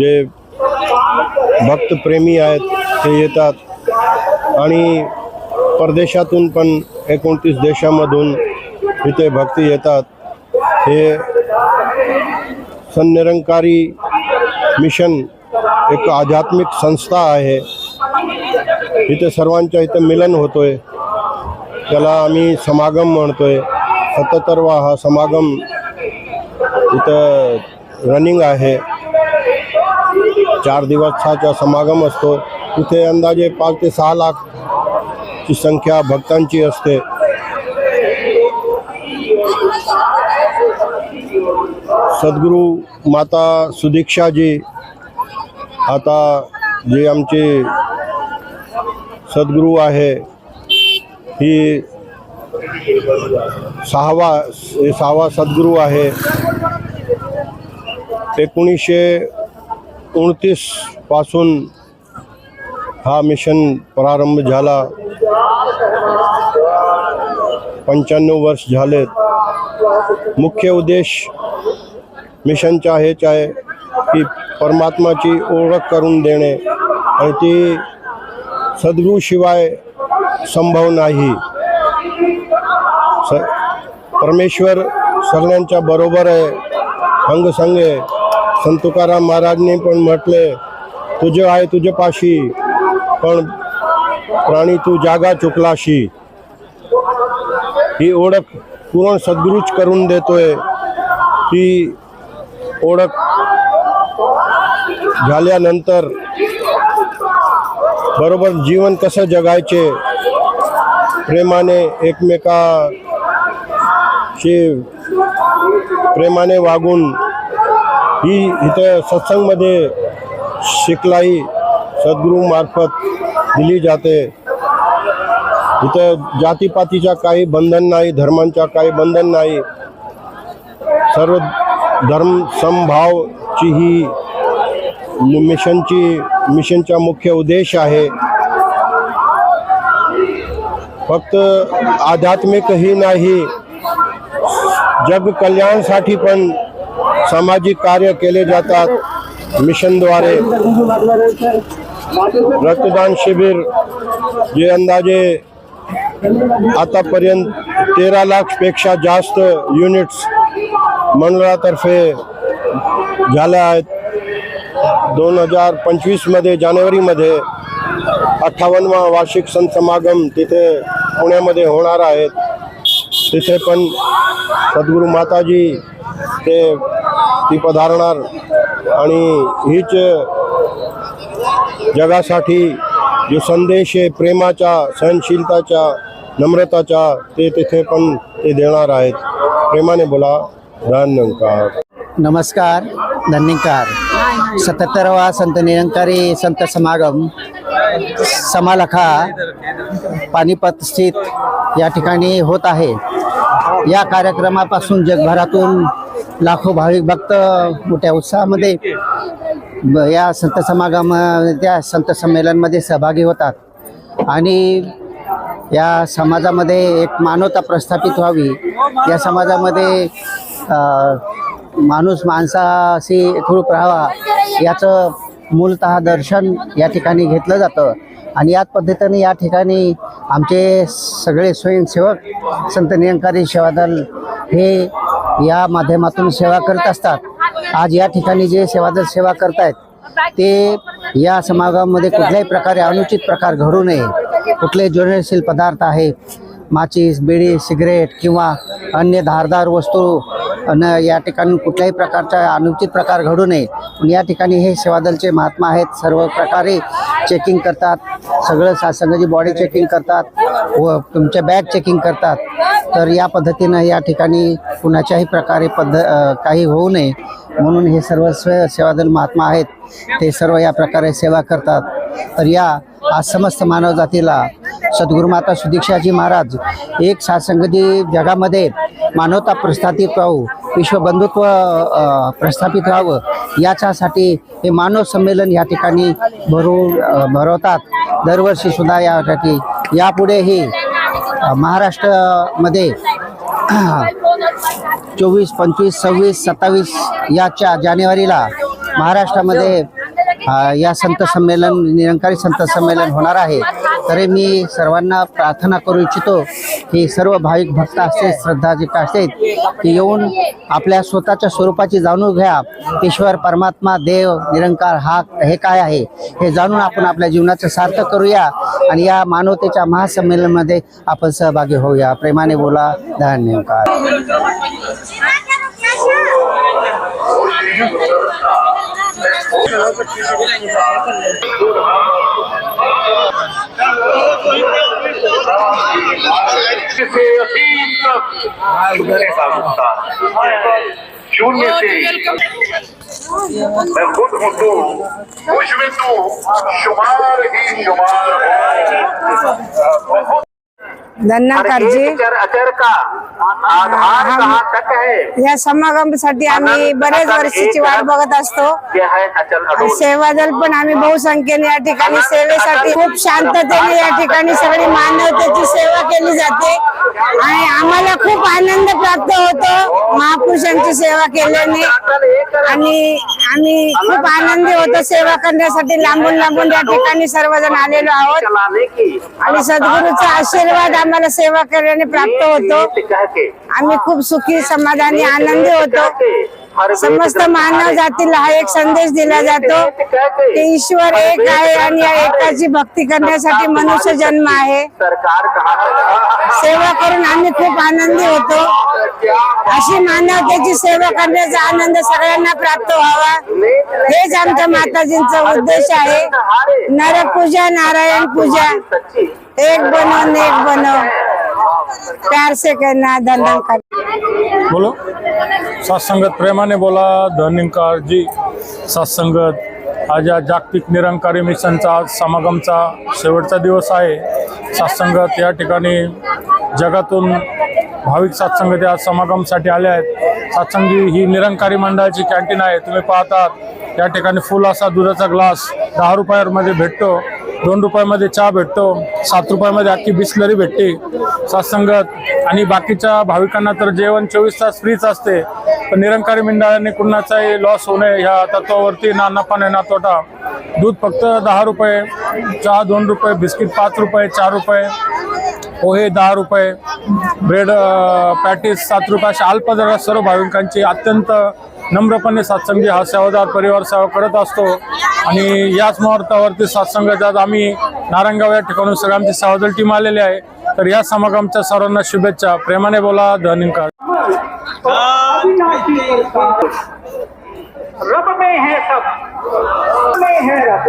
जे भक्तप्रेमी आहेत ते येतात. आणि परदेशातून पण एकोणतीस देशामधून इथे भक्ती येतात. हे सन्निरंकारी मिशन एक आध्यात्मिक संस्था आहे. इथे सर्वांच्या इथं मिलन होतो आहे त्याला आम्ही समागम म्हणतो आहे सत्तरवा हा समागम इथं रनिंग आहे. चार दिवसाचा समागम असतो. तिथे अंदाजे पाच ते सहा लाखची संख्या भक्तांची असते. सद्गुरू माता सुदीक्षाजी आता जे आमचे सद्गुरू आहे ही सहावा हे सहावा सद्गुरू आहे. एकोणीसशे पासून हा मिशन प्रारंभ झाला. पंच्याण्णव वर्ष झालेत. मुख्य उद्देश मिशनचा हेच आहे की परमात्माची ओळख करून देणे आणि ती सद्गुरूशिवाय संभव नाही. स परमेश्वर सगळ्यांच्या बरोबर आहे अंगसंगे संत तुकाराम महाराजने पण म्हटले तुझे आहे तुझे पाशी पण प्राणी तू जागा चुकलाशी. ही ओळख पूर्ण सद्गुरूच करून देतोय. ती ओळख झाल्यानंतर बरोबर जीवन कसं जगायचे प्रेमाने एकमेकाशी प्रेमाने वागून ही इथं सत्संगमध्ये शिकलाई सद्गुरूमार्फत दिली जाते. इथं जातीपातीच्या काही बंधन नाही धर्मांच्या काही बंधन नाही. सर्व धर्म समभावची ही मिशनची मिशनचा मुख्य उद्देश आहे. फक्त आध्यात्मिक ही नाही जग कल्याणसाठी पण सामाजिक कार्य केले जातात. मिशनद्वारे रक्तदान शिबिर जे अंदाजे आतापर्यंत तेरा लाखपेक्षा जास्त युनिट्स मंडळातर्फे झाल्या आहेत. दोन हजार पंचवीसमध्ये जानेवारीमध्ये अठ्ठावन्नवा वार्षिक संतसमागम तिथे पुण्यामध्ये होणार आहेत. तिथे पण सद्गुरू माताजी ते ती पधारणार आणि हीच जगासाठी जो संदेश आहे प्रेमाचा सहनशीलताचा नम्रताचा ते तिथे पण ते देणार आहेत. प्रेमाने बोला धन्यकार. नमस्कार धन्यकार. सत्तरवा संत निरंकारी संत समागम समालखा पानिपत स्थित या ठिकाणी होत आहे. या कार्यक्रमापासून जगभरातून लाखो भाविक भक्त मोठ्या उत्साहामध्ये या संत समागम त्या संत संमेलनमध्ये सहभागी होतात. आणि या समाजामध्ये एक मानवता प्रस्थापित व्हावी. या समाजामध्ये माणूस माणसाशी एकरूप राहावा याचं मूलतः दर्शन या ठिकाणी घेतलं जातं. आणि याच पद्धतीने या ठिकाणी आमचे सगळे स्वयंसेवक संत नियंकारी सेवादल हे या माध्यमातून सेवा करत असतात. आज या ठिकाणी जे सेवादल सेवा करतायत ते या समागमामध्ये कुठल्याही प्रकारे अनुचित प्रकार घडू नये. कुठले ज्वलनशील पदार्थ आहे माचीस बिडी सिगरेट किंवा अन्य धारदार वस्तू न या ठिकाणी कुठल्याही प्रकारचा अनुचित प्रकार घडू नये. पण या ठिकाणी हे सेवादलचे महात्मा आहेत सर्व प्रकारे चेकिंग करतात. सगळं सासंगाची बॉडी चेकिंग करतात. व तुमच्या बॅग चेकिंग करतात. तर या पद्धतीनं या ठिकाणी कुणाच्याही प्रकारे पद्ध काही होऊ नये. म्हणून हे सर्व सेवादल महात्मा आहेत ते सर्व या प्रकारे सेवा करतात. तर या आज समस्त मानव जातीला सद्गुरुमाता सुदीक्षाजी महाराज एक सासंगती जगामध्ये मानवता प्रस्थापित राहू विश्वबंधुत्व प्रस्थापित राहावं याच्यासाठी हे मानव संमेलन या ठिकाणी भरू भरवतात. दरवर्षीसुद्धा यासाठी. यापुढेही महाराष्ट्रामध्ये चोवीस पंचवीस सव्वीस सत्तावीस याच्या जानेवारीला महाराष्ट्रामध्ये या संत संमेलन निरंकारी संत संमेलन होणार आहे. तरी मी सर्वांना प्रार्थना करू इच्छितो. की सर्व भाविक भक्त असतील श्रद्धाजिक असतील की येऊन आपल्या स्वतःच्या स्वरूपाची जाणून घ्या. ईश्वर परमात्मा देव निरंकार हा हे काय आहे? हे जाणून आपण आपल्या जीवनाचं सार्थक करूया आणि या मानवतेच्या महासंमेलनमध्ये आपण सहभागी होऊया. प्रेमाने बोला धन्यवाद से असीम तक शून्य का मुक्ता शून्य से मैं खुद हूँ तू मुझ में तू शुमार ही शुमार है तक है? या समागमासाठी आम्ही बरेच वर्षाची वाट बघत असतो. यह है अचल आणि अडोल। सेवा दल पण आम्ही बहुसंख्येने या ठिकाणी सेवेसाठी खूप शांततेने या ठिकाणी सगळी मानवतेची सेवा केली जाते. आणि आम्हाला खूप आनंद प्राप्त होतो महापुरुषांची सेवा केल्याने. आणि आम्ही खूप आनंदी होतो सेवा करण्यासाठी लांबून लांबून या ठिकाणी सर्वजण आलेलो आहोत. आणि सद्गुरूचा आशीर्वाद आम्हाला सेवा केल्याने प्राप्त होतो. आम्ही खूप सुखी समाधानी आनंदी होतो. समस्त मानव जातीला हा एक संदेश दिला जातो की ईश्वर एक आहे आणि या एकाची भक्ती करण्यासाठी मनुष्य जन्म आहे. सेवा करून आम्ही खूप आनंदी होतो. अशी मानवतेची सेवा करण्याचा आनंद सगळ्यांना प्राप्त व्हावा. हेच आमच्या माताजींचा उद्देश आहे. नरपूजा नारायण पूजा. एक बनो नेक बनो प्यार से करना धंधन कर. बोलो. सत्संगत प्रेमाने बोला धनिंकार जी सत्संगत आज या जागतिक निरंकारी मिशनचा समागमचा शेवटचा दिवस आहे. सत्संगत या ठिकाणी जगातून भाविक सत्संगत आज समागमसाठी आले आहेत. सत्संगी ही निरंकारी मंडळाची कॅन्टीन आहे. तुम्ही पाहतात या ठिकाणी फुल असा दुधाचा ग्लास दहा रुपयामध्ये भेटतो दोन रुपयामध्ये चहा भेटतो सात रुपयामध्ये अख्खी बिस्लरी भेटते. सत्संगत आणि बाकीच्या भाविकांना तर जेवण चोवीस तास फ्रीच असते. पण निरंकारी मंडळाने कुणाचाही लॉस होऊ नये ह्या तत्वावरती ना नफा नाही ना तोटा. दूध फक्त दहा रुपये चहा दोन रुपये बिस्किट पाच रुपये चार रुपये पोहे दहा रुपये. ब्रेड पॅटीस सात रुपये अल्प दरात सर्व भाविकांची अत्यंत नम्रपणे सत्संगी हा सेवादार परिवार सेवा करत असतो. आणि याच मुहूर्तावरती सत्संगाच्यात आम्ही नारंगाव या ठिकाणून सगळ्यांची आमची सेवादल टीम आलेली आहे. तर या समागमच्या सर्वांना शुभेच्छा. प्रेमाने बोला धनिंकार रब में है सब। में है रब।